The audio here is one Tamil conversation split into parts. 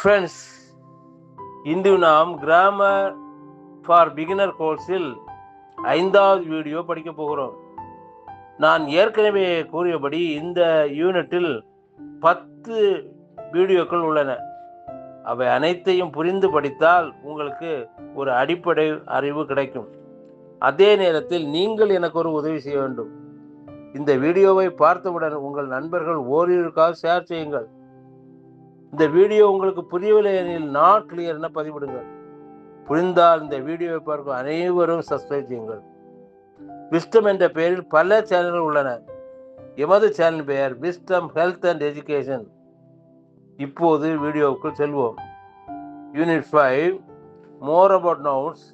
ஃப்ரெண்ட்ஸ் இன்று நாம் கிராமர் ஃபார் பிகினர் கோர்ஸில் ஐந்தாவது வீடியோ படிக்க போகிறோம். நான் ஏற்கனவே கூறியபடி இந்த யூனிட்டில் பத்து வீடியோக்கள் உள்ளன. அவை அனைத்தையும் புரிந்து படித்தால் உங்களுக்கு ஒரு அடிப்படை அறிவு கிடைக்கும். அதே நேரத்தில் நீங்கள் எனக்கு ஒரு உதவி செய்ய வேண்டும். இந்த வீடியோவை பார்த்தவுடன் உங்கள் நண்பர்கள் ஓரிருக்காக ஷேர் செய்யுங்கள். இந்த வீடியோ உங்களுக்கு புரியவில்லை எனில் நாட் கிளியர் என பதிவிடுங்கள். புரிந்தால் இந்த வீடியோவை பார்க்கும் அனைவரும் சப்ஸ்கிரைப் செய்யுங்கள். விஸ்டம் என்ற பெயரில் பல சேனல்கள் உள்ளன. எமது சேனல் பெயர் விஸ்டம் ஹெல்த் அண்ட் எஜுகேஷன் இப்போது வீடியோவுக்குள் செல்வோம். Unit five more about nouns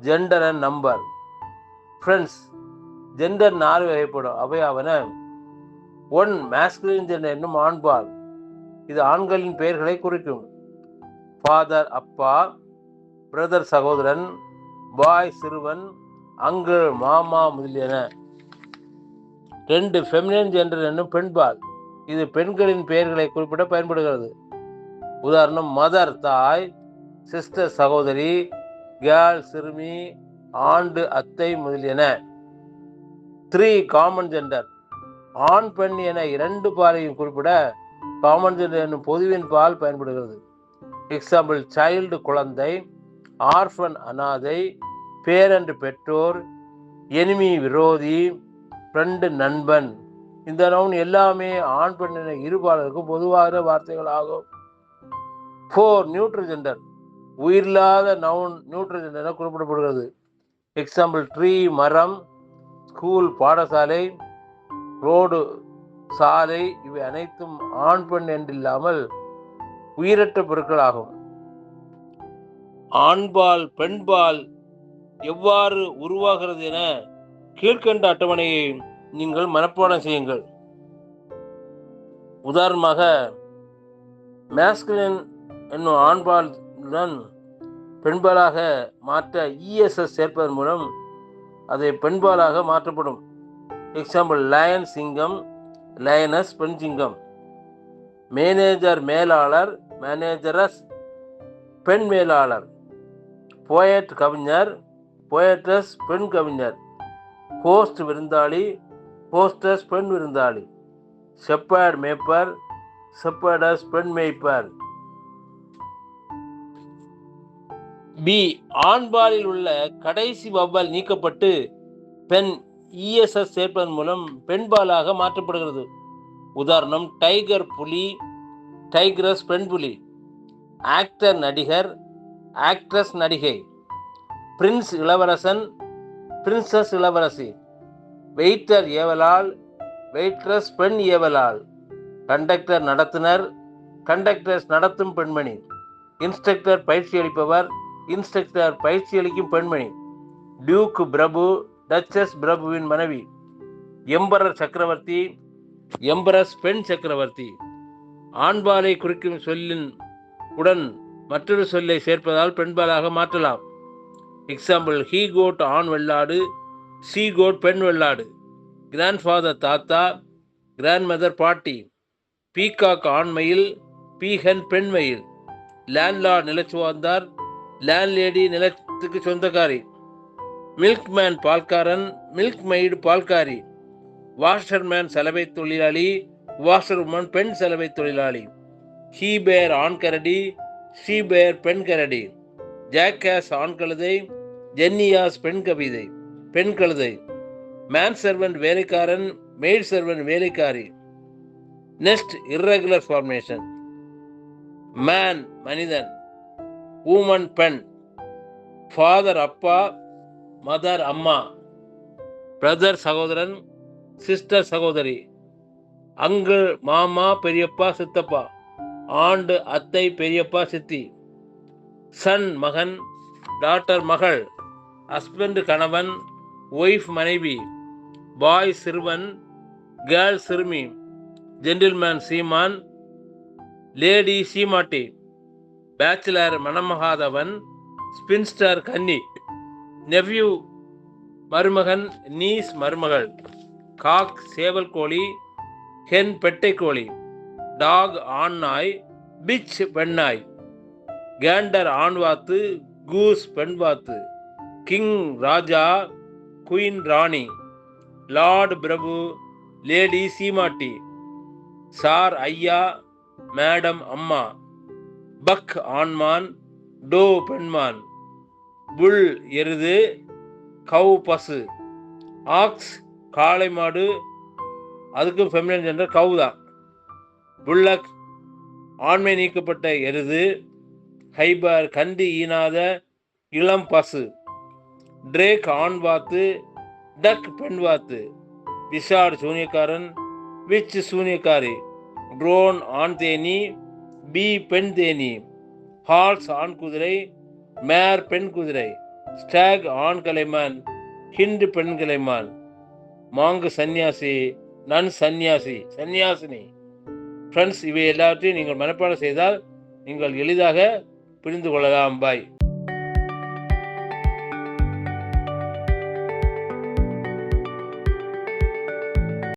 gender and number friends gender நாலு வகைப்படும். அவையாவன ஒன் மேஸ்குலின் ஜெண்டர் என்னும் ஆண்பால் இது ஆண்களின் பெயர்களை குறிக்கும். ஃபாதர் அப்பா பிரதர் சகோதரன் பாய் சிறுவன் அங்கிள் மாமா முதலியன. ரெண்டு ஃபெமினின் ஜெண்டர் என்னும் பெண்பால் இது பெண்களின் பெயர்களை குறிப்பிட பயன்படுகிறது. உதாரணம் மதர் தாய் சிஸ்டர் சகோதரி கேர்ள் சிறுமி ஆண்டு அத்தை முதலியன. த்ரீ காமன் ஜெண்டர் ஆண் பெண் என இரண்டு பாலையும் குறிப்பிட காமன் என்னும் பொதுவின் பால் பயன்படுகிறது. எக்ஸாம்பிள் சைல்டு குழந்தை ஆர்ஃபன் அனாதை பேரண்ட் பெற்றோர் எனிமி விரோதி ஃப்ரெண்டு நண்பன். இந்த நவுன் எல்லாமே ஆண் பெண்ணின என இருபாலருக்கும் பொதுவான வார்த்தைகள் ஆகும். ஃபோர் நியூட்ரஜெண்டர் உயிரில்லாத நவுன் நியூட்ரஜெண்டர் என குறிப்பிடப்படுகிறது. எக்ஸாம்பிள் ட்ரீ மரம் ஸ்கூல் பாடசாலை ரோடு சாலை இவை அனைத்தும் ஆண் பெண் என்றில்லாமல் உயிரற்ற பொருட்களாகும். ஆண்பால் பெண்பால் எவ்வாறு உருவாகிறது என கீழ்கண்ட அட்டவணையை நீங்கள் மனப்பாடம் செய்யுங்கள். உதாரணமாக மேஸ்குலின் என்னும் ஆண்பாலுடன் பெண்பாலாக மாற்ற இஎஸ்எஸ் சேர்ப்பதன் மூலம் அதை பெண்பாலாக மாற்றப்படும். எக்ஸாம்பிள் லயன் சிங்கம் லயனஸ் பெண்சிங்கம் மேனேஜர் மேலாளர் மேனேஜரஸ் பெண் மேலாளர். போயட் கவிஞர் போயட்ரஸ் பெண் கவிஞர். ஹோஸ்ட் விருந்தாளி ஹோஸ்டஸ் பெண் விருந்தாளி. செப்பர்ட் மேப்பர் செப்பர்டஸ் பெண் மேய்ப்பர். பி ஆண்பாலில் உள்ள கடைசி வவ்வால் நீக்கப்பட்டு பெண் இஎஸ்எஸ் சேர்ப்பதன் மூலம் பெண்பாலாக மாற்றப்படுகிறது. உதாரணம் டைகர் புலி டைக்ரஸ் பெண் புலி ஆக்டர் நடிகர் ஆக்ட்ரஸ் நடிகை. பிரின்ஸ் இளவரசன் பிரின்சஸ் இளவரசி. வெயிட்டர் ஏவலால் வெயிட்ரஸ் பெண் ஏவலால். கண்டக்டர் நடத்துனர் கண்டக்டர்ஸ் நடத்தும் பெண்மணி. இன்ஸ்ட்ரக்டர் பயிற்சி அளிப்பவர் இன்ஸ்ட்ரக்டர் பயிற்சி அளிக்கும் பெண்மணி. டியூக் பிரபு டச்சஸ் பிரபுவின் மனைவி எம்பரர் சக்கரவர்த்தி எம்பரஸ் பெண் சக்கரவர்த்தி. ஆண்பாலை குறிக்கும் சொல்லின் உடன் மற்றொரு சொல்லை சேர்ப்பதால் பெண்பாலாக மாற்றலாம். எக்ஸாம்பிள் ஹீ கோட் ஆண் வெள்ளாடு சி கோட் பெண் வெள்ளாடு. கிராண்ட் ஃபாதர் தாத்தா கிராண்ட் மதர் பாட்டி பீகாக் ஆண்மையில் பீஹன் பெண்மயில் லேண்ட்லார்ட் லேண்ட் லேண்ட்லேடி நிலத்துக்கு சொந்தக்காரி. மில்க் மேன் பால்காரன் மில்க் மெய்டு பால்காரி வாஷர்மேன் சலவை தொழிலாளி வாஷர் உமன் பெண் சலவை தொழிலாளி. ஹீ பேர் ஆண் கரடி ஷீ பேர் பெண் கரடி. ஜாக்காஸ் ஆண் கழுதை ஜென்னியாஸ் பெண் கவிதை பெண் கழுதை. மேன் சர்வன்ட் வேலைக்காரன் மெய்ட் சர்வன்ட் வேலைக்காரி. நெக்ஸ்ட் இர்ரெகுலர் ஃபார்மேஷன் மேன் மனிதன். ஊமன் பெண். ஃபாதர் அப்பா. மதர் அம்மா பிரதர் சகோதரன் சிஸ்டர் சகோதரி அங்கிள் மாமா பெரியப்பா சித்தப்பா ஆண்டு அத்தை பெரியப்பா சித்தி சன் மகன் டாட்டர் மகள் ஹஸ்பண்ட் கணவன் ஒய்ஃப் மனைவி பாய் சிறுவன் கேர்ள் சிறுமி ஜென்டில்மேன் சீமான் லேடி சீமாட்டி பேச்சுலர் மணமகாதவன் ஸ்பின்ஸ்டர் கன்னி. நெவ்யூ மருமகன் நீஸ் மருமகள் காக் சேவல் கோழி ஹென் பெட்டை கோழி டாக் ஆண் நாய் பிச் பெண்ணாய் கேண்டர் ஆண் வாத்து கூஸ் பெண் வாத்து கிங் ராஜா குயின் ராணி லார்ட் பிரபு லேடி சீமாட்டி சார் ஐயா மேடம் அம்மா பக் ஆண்மான் டோ பெண்மான் புல் எருது கவ் பசு. ஆக்ஸ் காளை மாடு அதுக்கும் ஃபெமினன் ஜெண்டர் கவு தான். புல்லக் ஆண்மை நீக்கப்பட்ட எருது ஹைபர் கண்டு ஈனாத இளம் பசு. ட்ரேக் ஆண் வாத்து டக் பெண் வாத்து. விசாட் சூனியக்காரன். விச் சூனியக்காரி. ட்ரோன் ஆண் தேனி. பி பெண் தேனி. ஹார்ஸ் ஆண் குதிரை. மேர் பெண் குதிரை ஸ்டாக் ஆண் கலைமான் ஹிண்டு பெண் கலைமான். மாங்கு சந்நியாசி நன் சந்நியாசி சந்நியாசினி. ஃப்ரெண்ட்ஸ் இவை எல்லாவற்றையும் நீங்கள் மனப்பாடம் செய்தால் நீங்கள் எளிதாக புரிந்து கொள்ளலாம். பாய்